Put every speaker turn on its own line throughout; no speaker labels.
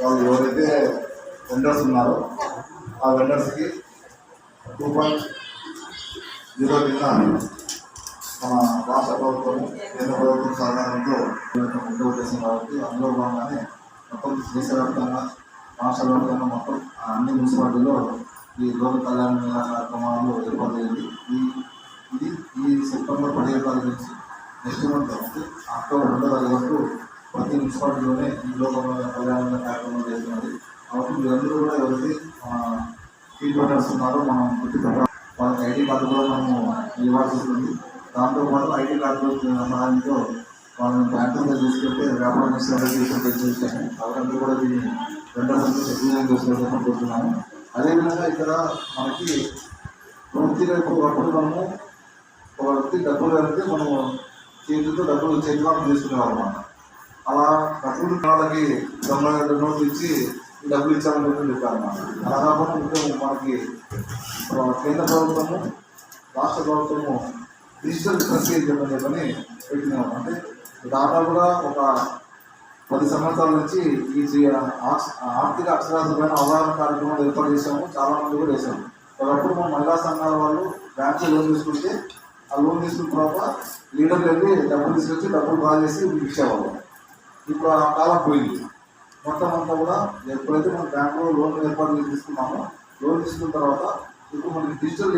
వాళ్ళు ఎవరైతే వెండర్స్ ఉన్నారో ఆ వెండర్స్కి టూ పాయింట్ జీరో కింద మన రాష్ట్ర ప్రభుత్వం కేంద్ర ప్రభుత్వం సహకారంతో ముందు ఉద్దేశం కాబట్టి అందులో భాగంగానే మొత్తం దేశవ్యాప్తంగా రాష్ట్ర వ్యాప్తంగా మొత్తం అన్ని మున్సిపాలిటీలో ఈ లోక కళ్యాణ కార్యక్రమాలు ఏర్పాటు అయ్యింది ఈ ఇది ఈ సెప్టెంబర్ పదిహేను తారీఖు నుంచి నెక్స్ట్ మంత్ అక్టోబర్ రెండో తారీఖు వరకు ప్రతి మున్సిపాలిటీలోనే ఈ కళ్యాణ కార్యక్రమం చేస్తున్నది. కాబట్టి మీరందరూ కూడా ఎవరికి ఫీల్ పెట్టాల్సి ఉన్నారో మనం గుర్తుపెట్టాలి వాళ్ళకి ఐడి కార్డు కూడా మనము ఇవ్వాల్సి ఉంటుంది. దాంతోపాటు ఐడి కార్డు సహాయంతో వాళ్ళని బ్యాంకులో తీసుకెళ్తే వ్యాపార చేసిన రిజిస్ట్రేషన్ అవన్నీ కూడా దీన్ని రెండో సంఖ్య సెక్యూరిటీ చేసుకోవడం కోరుతున్నాము అదేవిధంగా ఇక్కడ మనకి వృత్తి ఇప్పుడు డబ్బులు మనము ఒక వ్యక్తి డబ్బులు కడితే మనము చేతితో డబ్బులు చేతిలో తీసుకునేవాళ్ళం అన్నమాట అలా డబ్బులు వాళ్ళకి రెండు నోట్లు ఇచ్చి డబ్బులు ఇచ్చామని చెప్పి చెప్పారు అన్నమాట. అలా కాకుండా మనకి కేంద్ర ప్రభుత్వము రాష్ట్ర ప్రభుత్వము డిజిటల్ ప్రక్రియ చెప్పని చెప్పని పెట్టినాము అంటే దాదాపుగా ఒక పది సంవత్సరాల నుంచి ఈ ఆర్థిక అక్షరాస్యమైన అవగాహన కార్యక్రమాలు ఏర్పాటు చేసాము చాలా మంది కూడా వేసాము ఒకప్పుడు మా మహిళా సంఘాల వాళ్ళు బ్యాంకులో లోన్ తీసుకుంటే ఆ లోన్ తీసుకున్న తర్వాత లీడర్లు వెళ్ళి డబ్బులు తీసుకొచ్చి డబ్బులు బాగా చేసి ఇచ్చేవాళ్ళు. ఇప్పుడు ఆ కాలం పోయింది. మొత్తం అంతా కూడా ఎప్పుడైతే మనం బ్యాంకులో లోన్ ఏర్పాటు తీసుకున్నామో లోన్ తీసుకున్న తర్వాత ఇప్పుడు మనకి డిజిటల్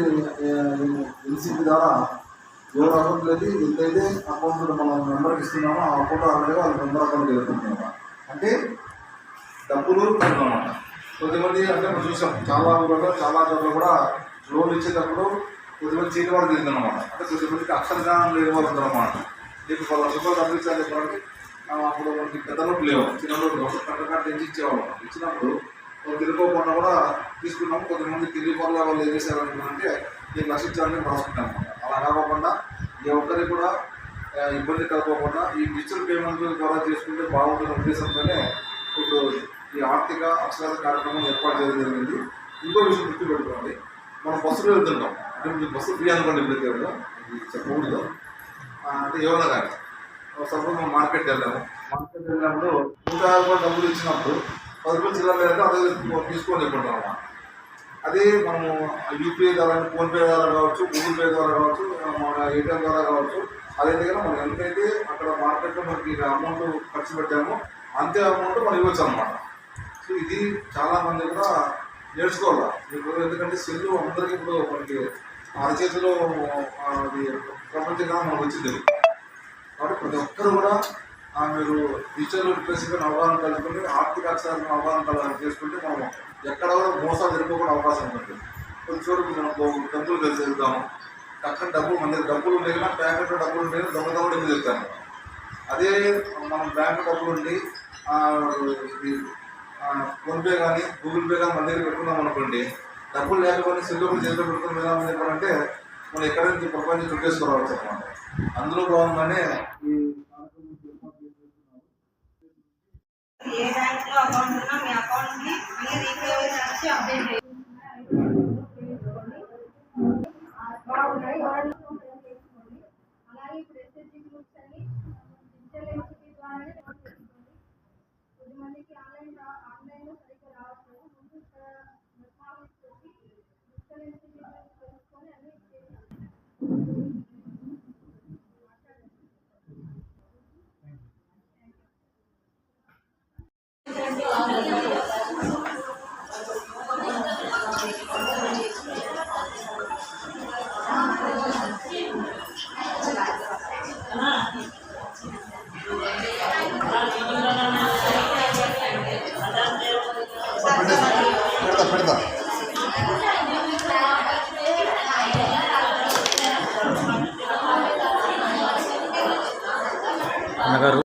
ఎన్సీపీ ద్వారా ఎవరు అకౌంట్ లేదు ఎంతైతే అకౌంట్ మనం మెంబర్కి ఇస్తున్నామో ఆ అకౌంట్ ఆల్రెడీ వాళ్ళ మెంబర్ అకౌంట్ వెళ్తున్నాం అంటే డబ్బులు అనమాట కొద్దిమంది అంటే మనం చూసాం చాలా ఊళ్ళలో చాలా చోట్ల కూడా లోన్ ఇచ్చేటప్పుడు కొద్దిమంది చీటి వాళ్ళు తిందన్నమాట అంటే కొద్దిమందికి అక్షరజ్ఞానం లేని వాళ్ళు ఉంటారన్నమాట నీకు పది రూపాయలు డబ్బులు చెప్పడానికి అప్పుడు మనకి పెద్ద నోట్లు లేవు. చిన్న నోట్లు ఒక కట్ట తెచ్చి ఇచ్చేవాళ్ళం. ఇచ్చినప్పుడు తిరుగుకోకుండా కూడా తీసుకున్నాము. కొంతమంది తిరిగి పనుల వాళ్ళు ఏం చేశారు అంటే నీకు లక్ష ఇచ్చారని అనమాట అలా కాకుండా ఏ ఒక్కరికి కూడా ఇబ్బంది కలగకుండా ఈ డిజిటల్ పేమెంట్ ద్వారా చేసుకుంటే బాగుంటున్న ఉద్దేశంతోనే ఇప్పుడు ఈ ఆర్థిక అక్షరాత కార్యక్రమం ఏర్పాటు చేయడం జరిగింది. ఇంకో విషయం గుర్తుపెట్టుకోండి. మనం బస్సులో వెళ్తుంటాం. అంటే మీకు బస్సు ఫ్రీ అనుకోండి ఇప్పుడు చెప్పకూడదు. అంటే ఎవరైనా కానీ. సపోజ్ మనం మార్కెట్ వెళ్ళాము. మార్కెట్ వెళ్ళినప్పుడు నూట యాభై రూపాయలు డబ్బులు ఇచ్చినప్పుడు పది రూపాయలు చిల్లర లేదంటే అదే తీసుకొని చెప్పుకుంటాం అన్నమాట. అదే మనము యూపీఐ ద్వారా ఫోన్పే ద్వారా కావచ్చు గూగుల్ పే ద్వారా కావచ్చు మన ఏటీఎం ద్వారా కావచ్చు అదే దగ్గర మనం ఎంతైతే అక్కడ మార్కెట్లో మనకి అమౌంట్ ఖర్చు పెట్టామో అంతే అమౌంట్ మనం ఇవ్వచ్చు అనమాట సో ఇది చాలామంది కూడా నేర్చుకోవాలి? ఇప్పుడు ఎందుకంటే సెల్లు అందరికీ ఇప్పుడు మనకి అరచేతిలో అది ప్రపంచంగా మనకు వచ్చింది. కాబట్టి ప్రతి ఒక్కరు కూడా మీరు డిజిటల్ లిటరసీపై అవగాహన కలుపుకుని ఆర్థిక అక్షరాలను అవగాహన కలగాలి చేసుకుంటే మనం ఎక్కడ కూడా మోసాలు జరగకుండా అవకాశం ఉంటుంది. కొంచెం మనం డబ్బులు కలిసి వెళ్తాము. అక్కడ డబ్బులు మన దగ్గర డబ్బులు ఉండే కానీ బ్యాంకులో డబ్బులు ఉండే దొంగ దొంగ ఎందుకు చెప్తాను అదే మనం బ్యాంకు డబ్బులు ఉండి ఇది ఫోన్పే కానీ గూగుల్ పే కానీ మన దగ్గర పెట్టుకున్నాం అనుకోండి డబ్బులు లేకపోతే సిల్లు చేతిలో పెట్టుకుని వెళ్ళామని చెప్పాలంటే మనం ఎక్కడ నుంచి ప్రపంచం చుట్టేసుకోవచ్చు అనమాట అందులో భాగంగానే.
ఏ బ్యాంక్లో అకౌంట్ ఉన్నా మీ అకౌంట్కి మళ్ళీ రీకేవైసీ వచ్చి అప్డేట్ చేయండి
చేయాలి
పెడతా
agarró.